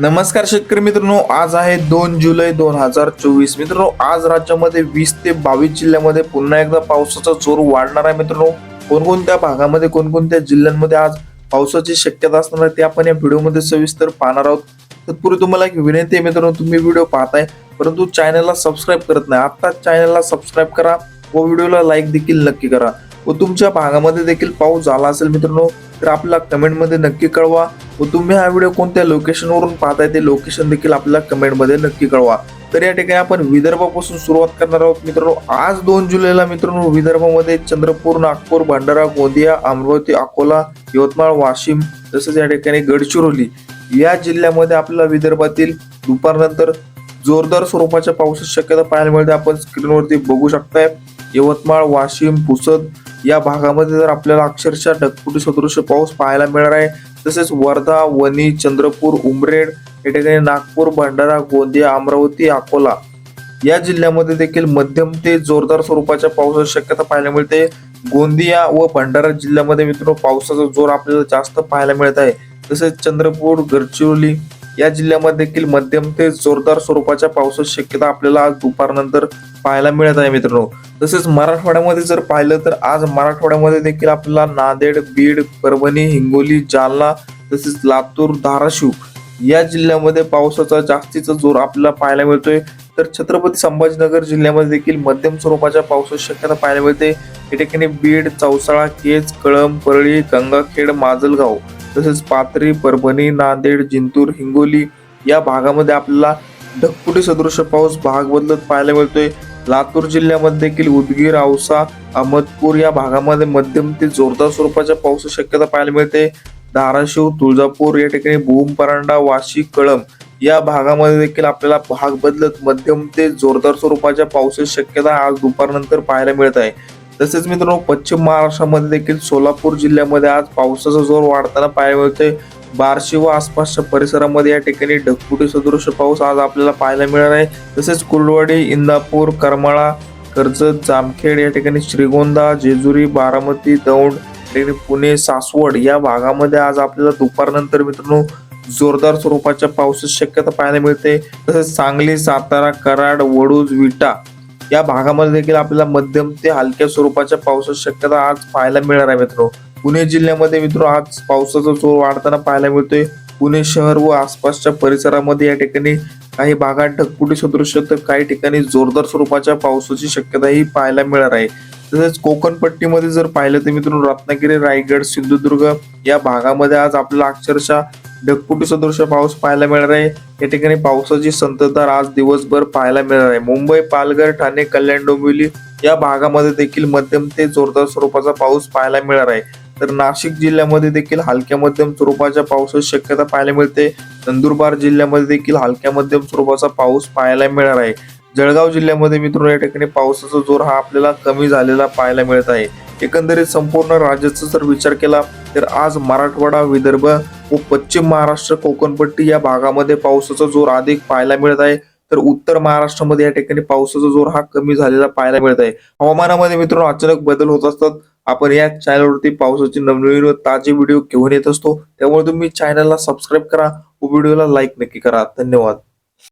नमस्कार शेतकरी मित्रांनो आज आहे दोन जुलै दोन हजार चोवीस. मित्रांनो आज राज्यामध्ये वीस ते बावीस जिल्ह्यामध्ये पुन्हा एकदा पावसाचा जोर वाढणार आहे मित्रांनो. कोणकोणत्या भागामध्ये कोणकोणत्या जिल्ह्यांमध्ये आज पावसाची शक्यता असणार आहे ते आपण या व्हिडिओमध्ये सविस्तर पाहणार आहोत. तत्पूर्वी तुम्हाला एक विनंती आहे मित्रांनो तुम्ही व्हिडिओ पाहताय परंतु चॅनलला सबस्क्राईब करत नाही. आत्ता चॅनलला सबस्क्राईब करा व व्हिडिओला लाईक देखील नक्की करा. व तुमच्या भागामध्ये देखील पाऊस झाला असेल मित्रांनो तर आपल्याला कमेंटमध्ये नक्की कळवा. व तुम्ही हा व्हिडिओ कोणत्या लोकेशनवरून पाहताय ते लोकेशन देखील आपल्याला कमेंटमध्ये नक्की कळवा. तर या ठिकाणी आपण विदर्भापासून सुरुवात करणार आहोत. मित्रांनो आज दोन जुलैला मित्रांनो विदर्भामध्ये चंद्रपूर नागपूर भंडारा गोंदिया अमरावती अकोला यवतमाळ वाशिम तसेच या ठिकाणी गडचिरोली या जिल्ह्यामध्ये आपल्याला विदर्भातील दुपारनंतर जोरदार स्वरूपाच्या पावसाची शक्यता पाहायला मिळते. आपण स्क्रीनवरती बघू शकताय. यवतमाळ वाशिम पुसद या भागामध्ये जर आपल्याला अक्षरशः ढगफुटी सदृश पाऊस पाहायला मिळणार आहे तसेच वर्धा वणी चंद्रपूर उमरेड या ठिकाणी नागपूर भंडारा गोंदिया अमरावती अकोला या जिल्ह्यामध्ये देखील मध्यम ते जोरदार स्वरूपाच्या पावसाची शक्यता पाहायला मिळते. गोंदिया व भंडारा जिल्ह्यामध्ये मित्रांनो पावसाचा जोर आपल्याला जास्त पाहायला मिळत आहे. तसेच चंद्रपूर गडचिरोली या जिल्ह्यामध्ये देखील मध्यम ते जोरदार स्वरूपाच्या पावसाची शक्यता आपल्याला आज दुपारनंतर पाहायला मिळत आहे मित्रांनो. तसेच मराठवाड्यामध्ये जर पाहिलं तर आज मराठवाड्यामध्ये देखील आपल्याला नांदेड बीड परभणी हिंगोली जालना तसेच लातूर धाराशिव या जिल्ह्यामध्ये पावसाचा जास्तीचा जोर आपल्याला पाहायला मिळतोय. तर छत्रपती संभाजीनगर जिल्ह्यामध्ये देखील मध्यम स्वरूपाच्या पावसाची शक्यता पाहायला मिळते. या ठिकाणी बीड चौसाळा केज कळंब परळी गंगाखेड माजलगाव तसेच पाथरी परभणी नांदेड जिंतूर हिंगोली या भागामध्ये आपल्याला ढकपुटी सदृश पाऊस भाग बदलत पाहायला मिळतोय. लातूर जिल्ह्यामध्ये देखील उदगीर औसा अहमदपूर या भागामध्ये मध्यम ते जोरदार स्वरूपाच्या पावसाची शक्यता पाहायला मिळते. धाराशिव तुळजापूर या ठिकाणी भूम परांडा वाशी कळंब या भागामध्ये देखील आपल्याला भाग बदलत मध्यम ते जोरदार स्वरूपाच्या पावसाची शक्यता आज दुपारनंतर पाहायला मिळत आहे. तसेच मित्रांनो पश्चिम महाराष्ट्रामध्ये देखील सोलापूर जिल्ह्यामध्ये आज पावसाचा जोर वाढताना पाहायला मिळतोय. बार्शी व आसपासच्या परिसरामध्ये या ठिकाणी ढगफुटी सदृश पाऊस आज आपल्याला पाहायला मिळणार आहे. तसेच कुर्डवाडी इंदापूर करमाळा कर्जत जामखेड या ठिकाणी श्रीगोंदा जेजुरी बारामती दौंड ठिकाणी पुणे सासवड या भागामध्ये आज आपल्याला दुपारनंतर मित्रांनो जोरदार स्वरूपाच्या पावसाची शक्यता पाहायला मिळते. तसेच सांगली सातारा कराड वडूज विटा या भागामध्ये देखील आपल्याला मध्यम ते हलक्या स्वरूपाच्या पावसाची शक्यता आज पाहायला मिळणार आहे मित्र पुणे जिल्ह्यामध्ये मित्र आज पावसाचा जोर वाढताना पाहायला मिळतोय. पुणे शहर व आसपासच्या परिसरामध्ये या ठिकाणी काही भागात ढगफुटी सदृश तर काही ठिकाणी जोरदार स्वरूपाच्या पावसाची शक्यता ही पाहायला मिळणार आहे. तसेच कोकण पट्टीमध्ये जर पाहिलं तर मित्रांनो रत्नागिरी रायगड सिंधुदुर्ग या भागामध्ये आज आपल्याला अक्षरशः ढगफुटी सदृश पाऊस पाहायला मिळणार आहे. या ठिकाणी पावसाची संततधार आज दिवसभर पाहायला मिळणार आहे. मुंबई पालघर ठाणे कल्याण डोंबिवली या भागामध्ये देखील मध्यम ते जोरदार स्वरूपाचा पाऊस पाहायला मिळणार आहे. तर नाशिक जिल्ह्यामध्ये देखील हलक्या मध्यम स्वरूपाच्या पावसाची शक्यता पाहायला मिळते. नंदुरबार जिल्ह्यामध्ये देखील हलक्या मध्यम स्वरूपाचा पाऊस पाहायला मिळणार आहे. जळगाव जिल्ह्यामध्ये मित्रांनो या ठिकाणी पावसाचा जोर हा आपल्याला कमी झालेला पाहायला मिळत आहे. एकंदरीत संपूर्ण राज्याचा जर विचार केला तर आज मराठवाडा विदर्भ व पश्चिम महाराष्ट्र कोकणपट्टी या भागामध्ये पावसाचा जोर अधिक पाहायला मिळत आहे. तर उत्तर महाराष्ट्रामध्ये या ठिकाणी पावसाचा जोर हा कमी झालेला पाहायला मिळत आहे. हवामानामध्ये मित्रांनो अचानक बदल होत असतात. आपण या चॅनलवरती पावसाची नवनवीन व ताजे व्हिडिओ घेऊन येत असतो. त्यामुळे तुम्ही चॅनलला सबस्क्राईब करा व व्हिडिओला लाईक नक्की करा. धन्यवाद.